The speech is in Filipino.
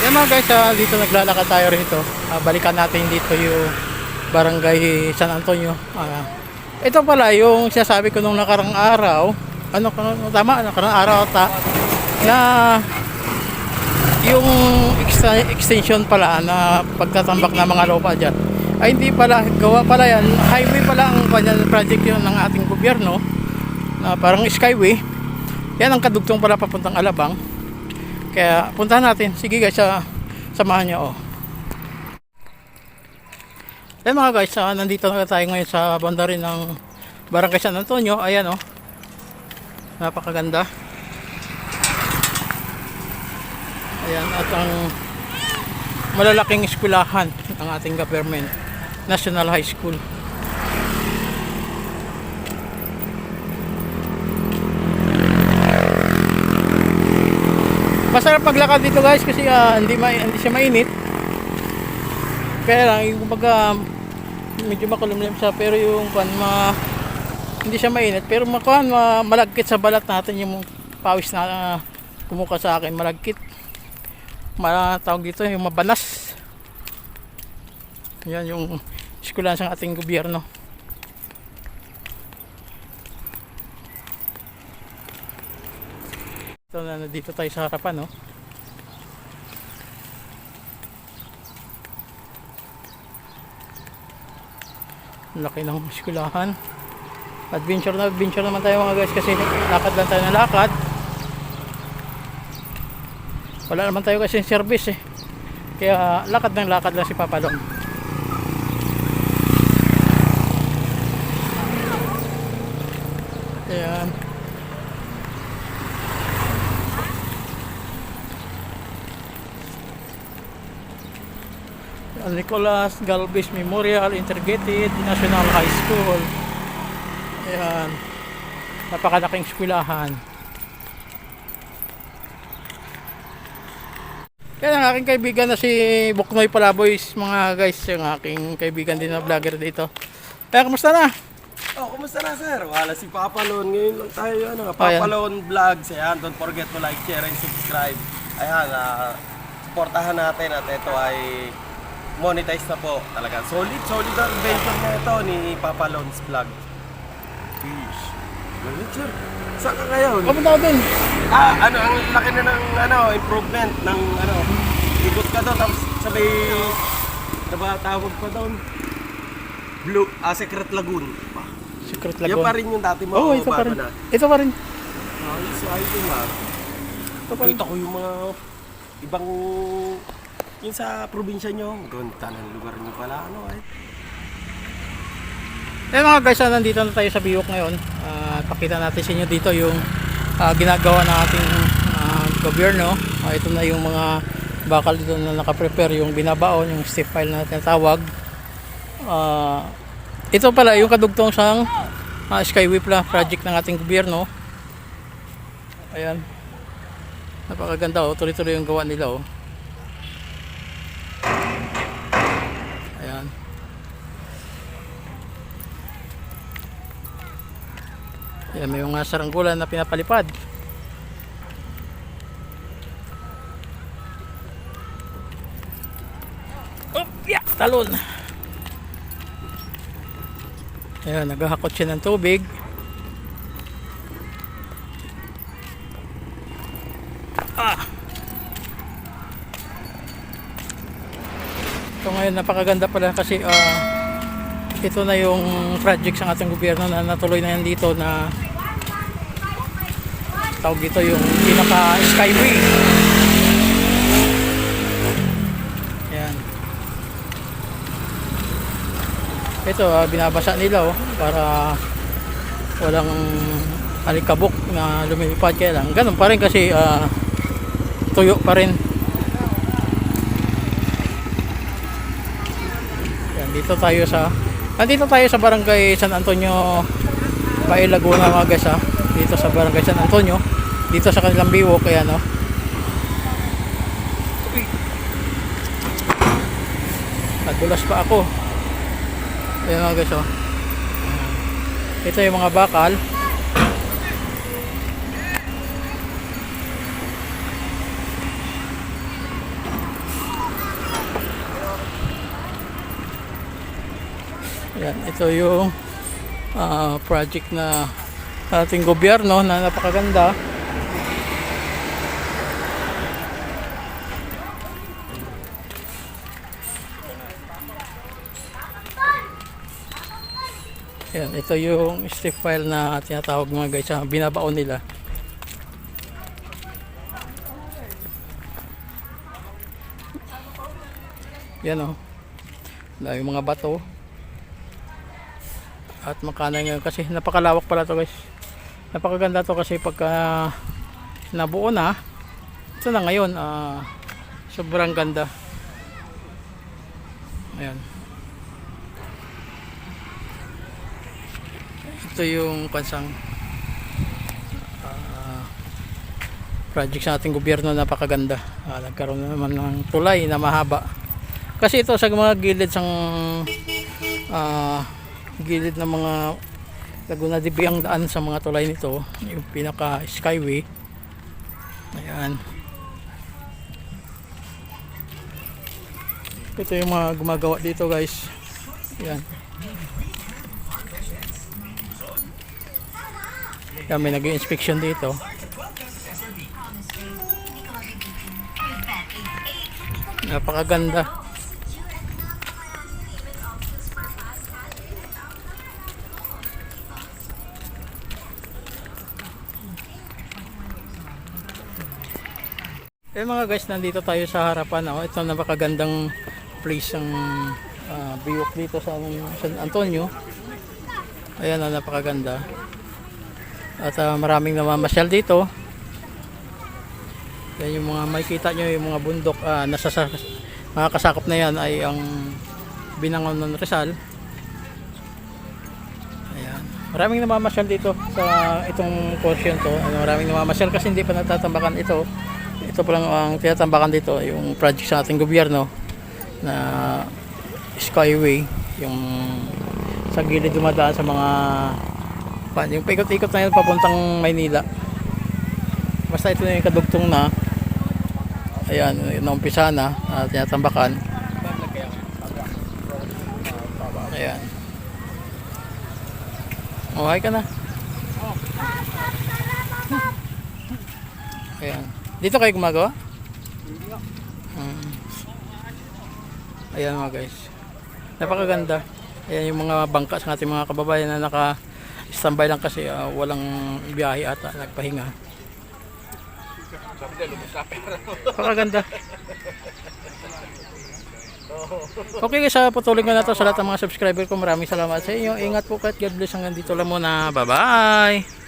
Yan mga guys, ah, dito naglalakad tayo rito. Ah, balikan natin dito yung barangay San Antonio. Ah, ito pala yung sinasabi ko nung nakarang araw. Ano, ano tama? Nakarang araw ta. Na yung extension pala na pagtatambak ng mga lupa dyan ay hindi pala gawa pala yan highway pala ang project yun ng ating gobyerno na parang skyway yan ang kadugtong pala papuntang Alabang kaya puntahan natin sige guys sa samahan nyo oh. Yan mga guys, ah, nandito na tayo ngayon sa banda ng Barangay San Antonio. Ayan oh. Napakaganda. Ayan, at ang malalaking eskwelahan ng ating government, National High School. Masarap paglakad dito guys kasi ah, hindi, ma hindi siya mainit. Lang, yung kumbaga medyo makulimlim siya pero yung pan ma hindi siya mainit. Pero makuhan ma, malagkit sa balat natin yung pawis na ah, kumuka sa akin. Malagkit. Matawag dito yung mabanas yan yung eskwelahan sa ating gobyerno na dito tayo sa harapan no? Laki ng eskwelahan adventure na adventure naman tayo mga guys kasi lakad lang tayo na lakad. Wala naman tayo kasi service eh. Kaya lakad ng lakad lang si Papa Long ayan Nicolas Galvez Memorial Integrated National High School ayan napakalaking eskwelahan Yan ang aking kaibigan na si Buknoy Palaboys mga guys, yung aking kaibigan din na vlogger dito. Kaya kamusta na? Oh, kumusta na sir? Wala si Papa Lon. Ngayon lang tayo, ano, Ayan. Papa Lon Vlogs. Ayan, don't forget to like, share, and subscribe. Ayan, ah, supportahan natin at ito ay monetize na po. Talaga, solid, solid ang adventure na ito ni Papa Lon's Vlog. Fish. Galit sir. Saan ka ngayon? Kapunta ko dun. Ah, ano, ang laki na ng ano, improvement ng ano, ikot ka doon tapos sabay, ano ba tawag pa doon? Blue, ah, Secret Lagoon. Secret Yan Lagoon. pa rin yung dati mo. Oo, oh, ito pa rin. Na. Ito pa rin. Ayos, ayos yun ah. Ito pa rin. Kita ko yung mga ibang yung sa probinsya nyo, ganda ng lugar nyo pala, ano eh. Eh mga guys, ah, nandito na tayo sa Biok ngayon. Ah, pakita natin sa inyo dito yung ah, ginagawa ng ating ah, gobyerno. Ah, ito na yung mga bakal dito na nakaprepare yung binabaon, yung step file na tinatawag. Ah, ito pala yung kadugtong sang ah, Skyway pala project ng ating gobyerno. Ayan. Napakaganda oh, tuloy-tuloy yung gawa nila oh. Ayan. Yan, may mga saranggola na pinapalipad. Oh, yeah, talon. Ayan, naghahakot siya ng tubig. Ah. Ito ngayon napakaganda pala kasi ah ito na yung project sa ating gobyerno na natuloy na yan dito na tawag dito yung pinaka skyway. Yan. Ito ah, binabasa nila oh para walang alikabok na lumilipad. Kaya lang ganun pa rin kasi ah, tuyo pa rin. Yan dito tayo sa Nandito tayo sa barangay San Antonio Pae Laguna mga guys ha. Dito sa barangay San Antonio. Dito sa kanilang biwo kaya no. Uy. Nadulas pa ako. Ayan mga guys oh. Ito yung mga bakal. Yan, ito yung ah, project na ating gobyerno na napakaganda. Yan, ito yung step file na tinatawag mga guys, na binabaon nila. Yan. Oh. Dahil mga bato. At makanay ngayon kasi napakalawak pala to guys. Napakaganda to kasi pagka nabuo na, ito na ngayon, ah, sobrang ganda. Ayan. Ito yung kansang ah, project sa ating gobyerno napakaganda. Ah, nagkaroon na naman ng tulay na mahaba. Kasi ito sa mga gilid sang ah, gilid ng mga Laguna de ang daan sa mga tulay nito, yung pinaka skyway. Ayan. Ito yung mga gumagawa dito guys. Ayan. Yan, may nag-inspection dito. Napakaganda. Eh mga guys, nandito tayo sa harapan. Oh. Ito napakagandang place ang uh, biyok dito sa San Antonio. Ayan, oh, napakaganda. At ah, maraming namamasyal dito. Yan yung mga makikita nyo yung mga bundok ah, nasa sa, mga kasakop na yan ay ang binangon ng Rizal. Ayan. Maraming namamasyal dito sa itong portion to. Ano, maraming namamasyal kasi hindi pa natatambakan ito. Ito pa lang ang tinatambakan dito yung project sa ating gobyerno na Skyway yung sa gilid dumadaan sa mga yung paikot-ikot na yun papuntang Maynila. Basta ito na yung kadugtong na ayan, naumpisa na at tinatambakan. Ayan. Hi ka na. Ayan. Dito kayo gumagawa? Hmm. Ayan mga guys. Napakaganda. Ayan yung mga bangka sa ating mga kababayan na naka standby lang kasi ah, walang biyahe ata nagpahinga. Napakaganda. Okay guys, sa patuloy ko na to sa lahat ng mga subscriber ko. Maraming salamat sa inyo. Ingat po kahit God bless hanggang dito lang muna. Bye bye!